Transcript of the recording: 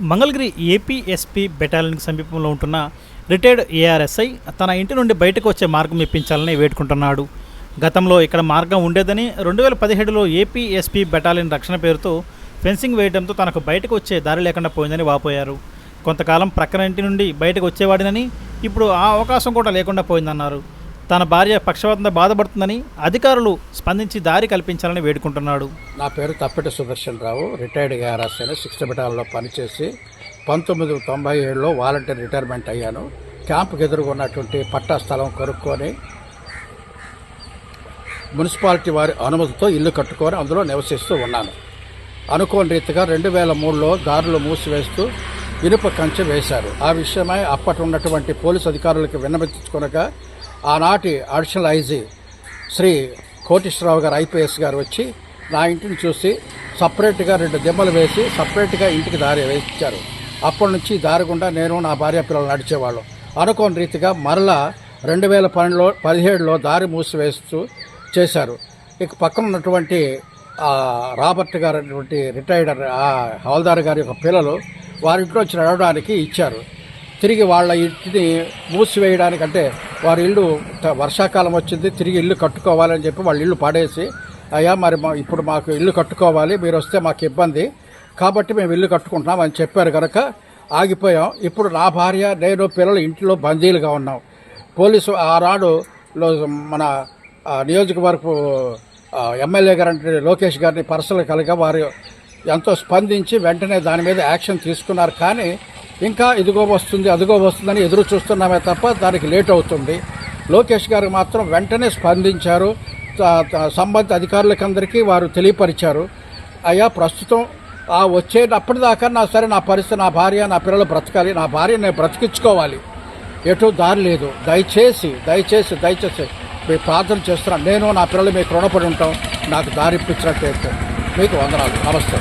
Mangalagiri APSP బెటాలియన్కి సమీపంలో ఉంటున్న retired ARSI తన ఇంటి నుండి బయటకు వచ్చే మార్గం ఇప్పించాలని వేడుకుంటున్నాడు. గతంలో ఇక్కడ మార్గం ఉండేదని రెండు వేల పదిహేడులో ఏపీఎస్పీ బెటాలియన్ రక్షణ పేరుతో ఫెన్సింగ్ వేయడంతో తనకు బయటకు వచ్చే దారి లేకుండా పోయిందని వాపోయారు. కొంతకాలం ప్రక్కన ఇంటి నుండి బయటకు వచ్చేవాడినని ఇప్పుడు ఆ అవకాశం కూడా లేకుండా పోయిందన్నారు. తన భార్య పక్షవాతంతో బాధపడుతుందని అధికారులు స్పందించి దారి కల్పించాలని వేడుకుంటున్నాడు. నా పేరు తప్పెట సుదర్శన్ రావు. రిటైర్డ్ గారాసైన అని సిక్స్త్ పనిచేసి పంతొమ్మిది తొంభై ఏడులో వాలంటీర్ రిటైర్మెంట్ అయ్యాను. క్యాంప్కి ఎదురుకున్నటువంటి పట్టా స్థలం కొనుక్కొని మున్సిపాలిటీ వారి అనుమతితో ఇల్లు కట్టుకొని అందులో నివసిస్తూ ఉన్నాను. అనుకోని రీతిగా రెండు వేల మూడులో దారులు మూసివేస్తూ ఇనుప కంచె వేశారు. ఆ విషయమై అప్పటి ఉన్నటువంటి పోలీసు అధికారులకు విన్నవించుకొనగా ఆనాటి అడిషనల్ ఐజీ శ్రీ కోటేశ్వరరావు గారు ఐపీఎస్ గారు వచ్చి నా ఇంటిని చూసి సపరేట్గా రెండు దిమ్మలు వేసి సపరేట్గా ఇంటికి దారి వేయించారు. అప్పటి నుంచి దారకుండా దారి గుండా నేను నా భార్య పిల్లలు నడిచేవాళ్ళం. అనుకోని రీతిగా మరలా రెండు వేల పన్నెండులో పదిహేడులో దారి మూసివేస్తూ చేశారు. ఇక పక్కన ఉన్నటువంటి రాబర్ట్ గారు అటువంటి రిటైర్డ్ ఆ హవాల్దార్ గారి యొక్క పిల్లలు వారింట్లో వచ్చి నడవడానికి ఇచ్చారు. తిరిగి వాళ్ళ ఇంటిని మూసివేయడానికి అంటే వారి ఇల్లు వర్షాకాలం వచ్చింది తిరిగి ఇల్లు కట్టుకోవాలని చెప్పి వాళ్ళ ఇల్లు పాడేసి అయ్యా మరి మా ఇప్పుడు మాకు ఇల్లు కట్టుకోవాలి మీరు వస్తే మాకు ఇబ్బంది కాబట్టి మేము ఇల్లు కట్టుకుంటున్నాం అని చెప్పారు కనుక ఆగిపోయాం. ఇప్పుడు నా భార్య నేను పిల్లలు ఇంట్లో బందీలుగా ఉన్నాం. పోలీసు ఆనాడు మన ఆ, నియోజకవర్గపు ఎమ్మెల్యే గారంటే అంటే లోకేష్ గారిని పర్సనల్ కలిగా వారు ఎంతో స్పందించి వెంటనే దాని మీద యాక్షన్ తీసుకున్నారు. కానీ ఇంకా ఇదిగో వస్తుంది అదిగో వస్తుందని ఎదురు చూస్తున్నామే తప్ప దానికి లేట్ అవుతుంది. లోకేష్ గారు మాత్రం వెంటనే స్పందించారు. సంబంధిత అధికారులకందరికీ వారు తెలియపరిచారు. అయ్యా ప్రస్తుతం ఆ వచ్చేటప్పటిదాకా నా సరే నా పరిస్థితి నా భార్య నా పిల్లలు బ్రతకాలి నా భార్య నేను బ్రతికించుకోవాలి. ఎటు దారి లేదు. దయచేసి దయచేసి దయచేసి మీరు ప్రార్థన చేస్తున్నాను. నేను నా పిల్లలు మీకు రుణపడి ఉంటాం. నాకు దారి ఇప్పించినట్టు మీకు వందనాలు. నమస్తే.